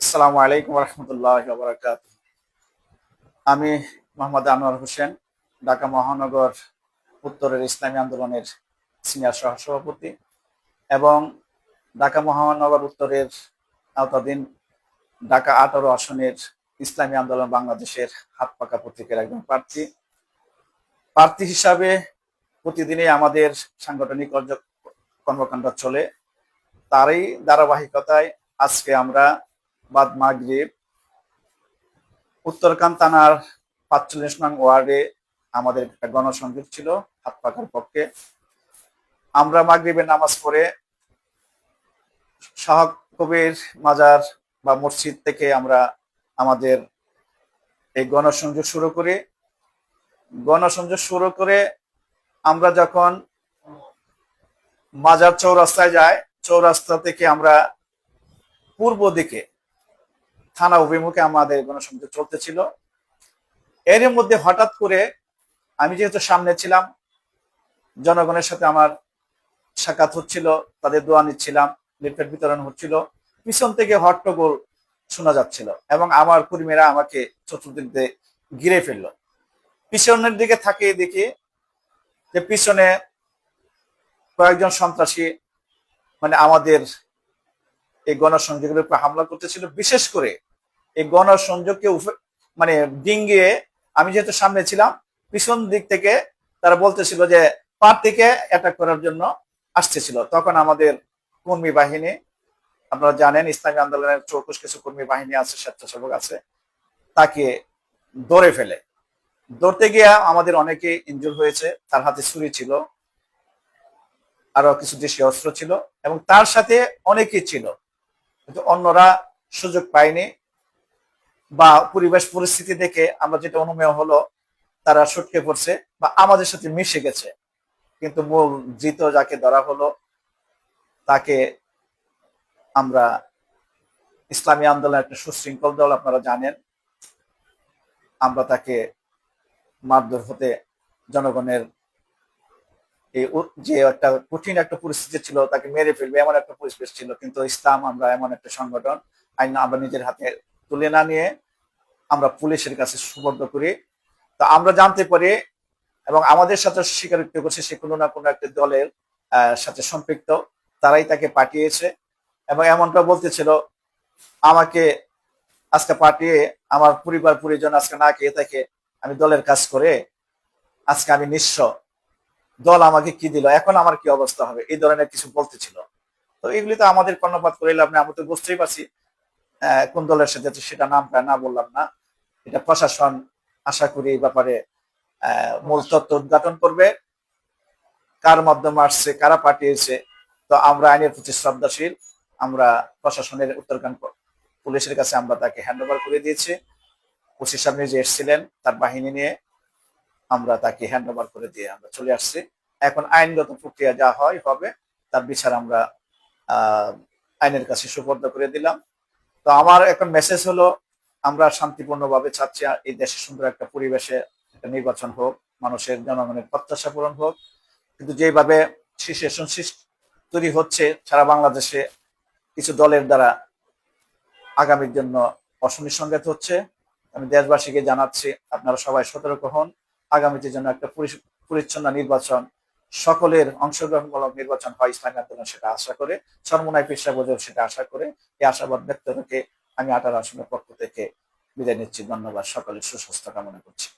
আসসালামু আলাইকুম রহমতুল্লাহ বারাকাত আমি মোহাম্মদ আনোয়ার হোসেন, ঢাকা মহানগর উত্তরের ইসলামী আন্দোলনের সিনিয়র সহসভাপতি এবং ঢাকা মহানগর উত্তরের আওতাধীন ঢাকা আঠারো আসনের ইসলামী আন্দোলন বাংলাদেশের হাত পাকা পত্রিকার একজন প্রার্থী। প্রার্থী হিসাবে প্রতিদিনই আমাদের সাংগঠনিক কর্মকাণ্ড চলে। তারই ধারাবাহিকতায় আজকে আমরা বাদ মাগরিব। উত্তরকান থানার পাঁচচল্লিশ নং ওয়ার্ডে আমাদের একটা গণসংযোগ ছিল, হাত পাকার পক্ষে। আমরা মাগরিবের নামাজ পড়ে শাহ কবির মাজার বা মসজিদ থেকে আমরা আমাদের এই গণসংযোগ শুরু করি। গণসংযোগ শুরু করে আমরা যখন মাজার চৌরাস্তায় যাই, চৌরাস্তা থেকে আমরা পূর্ব দিকে থানা অভিমুখে আমাদের গণসংযোগ চলতেছিল এর মধ্যে হঠাৎ করে আমি যেহেতু সামনে ছিলাম, জনগণের সাথে আমার সাক্ষাৎ হচ্ছিল, তাদের দোয়া নিচ্ছিলাম, লিফলেট বিতরণ হচ্ছিল, পিছন থেকে হট্টগোল শোনা যাচ্ছিল এবং আমার কর্মীরা আমাকে চতুর্দিক দিয়ে ঘিরে ফেলল। পিছনের দিকে তাকিয়ে দেখি যে পিছনে কয়েকজন সন্ত্রাসী মানে আমাদের এই গণসংযোগের উপর হামলা করতেছিল। বিশেষ করে এই গণসংযোগকে মানে ডিঙ্গিয়ে আমি যেহেতু সামনে ছিলাম, পিছন দিক থেকে তারা বলতেছিল যে পার্টিকে অ্যাটাক করার জন্য আসতেছিল। তখন আমাদের কর্মী বাহিনী, আপনারা জানেন, ইসলামী আন্দোলনের চৌকুশ কিছু কর্মী বাহিনী আছে, স্বেচ্ছাসেবক আছে, তাকে ধরে ফেলে। ধরতে গিয়ে আমাদের অনেকে ইঞ্জুর হয়েছে, তার হাতে ছুরি ছিল আরও কিছু দেশীয় অস্ত্র ছিল, এবং তার সাথে অনেকেই ছিল, কিন্তু অন্যরা সুযোগ পায়নি। বা পরিবেশ পরিস্থিতি দেখে আমরা যেটা অনুমেয় হলো, তারা সটকে পড়ছে বা আমাদের সাথে মিশে গেছে। কিন্তু মূল ধৃত যাকে ধরা হলো, তাকে আমরা ইসলামী আন্দোলনের একটা সুশৃঙ্খল দল, আপনারা জানেন। আমরা তাকে মারধর হতে জনগণের এই যে একটা কঠিন একটা পরিস্থিতি ছিল, তাকে মেরে ফেলবে এমন একটা পরিবেশ ছিল। কিন্তু ইসলাম আমরা এমন একটা সংগঠন, আইন আমরা নিজের হাতে তুলে না নিয়ে আমরা পুলিশের কাছে সুবদ্ধ করি। তো আমরা জানতে পারি এবং আমাদের সাথে স্বীকারোক্তি করছে সে কোনো না কোনো একটা দলের সাথে সম্পৃক্ত। তারাই তাকে পাঠিয়েছে এবং এমনটা বলতেছিল, আমাকে আজকে পাঠিয়ে, আমার পরিবার পরিজন আজকে না খেয়ে থাকে, আমি দলের কাজ করে, আজকে আমি নিঃস্ব। দল আমাকে কি দিল? এখন আমার কি অবস্থা হবে? এই ধরনের কিছু বলতেছিল। তো এগুলি তো আমাদের কর্ণপাত করে লাভ নেই আমি তো বুঝতেই পারছি। কোন দলের সাথে সেটা নামটা না বললাম না। এটা প্রশাসন আশা করি এই ব্যাপারে মূল তথ্য উদ্ঘাটন করবে। কার মাধ্যমে আসছে, কারা পাঠিয়েছে, তো আমরা আইনের প্রতি শ্রদ্ধাশীল, আমরা প্রশাসনের উত্তরকান পুলিশের কাছে আমরা তাকে হ্যান্ড ওভার করে দিয়েছি। ওসি সাহেব নিজে এসেছিলেন, তার বাহিনী নিয়ে আমরা তাকে হ্যান্ড ওভার করে দিয়ে আমরা চলে আসছি। এখন আইনগত প্রক্রিয়া যা হয়, হবে, তার বিচার আমরা আইনের কাছে সুপর্দ করে দিলাম। তো আমার এখন মেসেজ হলো, আমরা শান্তিপূর্ণভাবে চাচ্ছি এই দেশে সুন্দর একটা পরিবেশে একটা নির্বাচন হোক, মানুষের জনগণের প্রত্যাশা পূরণ হোক। কিন্তু যেভাবে সিচুয়েশন তৈরি হচ্ছে, সারা বাংলাদেশে কিছু দলের দ্বারা আগামীর জন্য অশনি সংঘাত হচ্ছে। আমি দেশবাসীকে জানাচ্ছি, আপনারা সবাই সতর্ক হন। আগামীতে যেন একটা পরিচ্ছন্ন নির্বাচন সকলের অংশগ্রহণ অংশগ্রহণমূলক নির্বাচন হয় ইসলামী আন্দোলন, সেটা আশা করে। সর্বনায় পেশা বোঝাও সেটা আশা করে। এই আশাবাদ ব্যক্ত রেখে আমি আটার আসনের পক্ষ থেকে বিদায় নিচ্ছি। ধন্যবাদ সকলের সুস্বাস্থ্য কামনা করছি।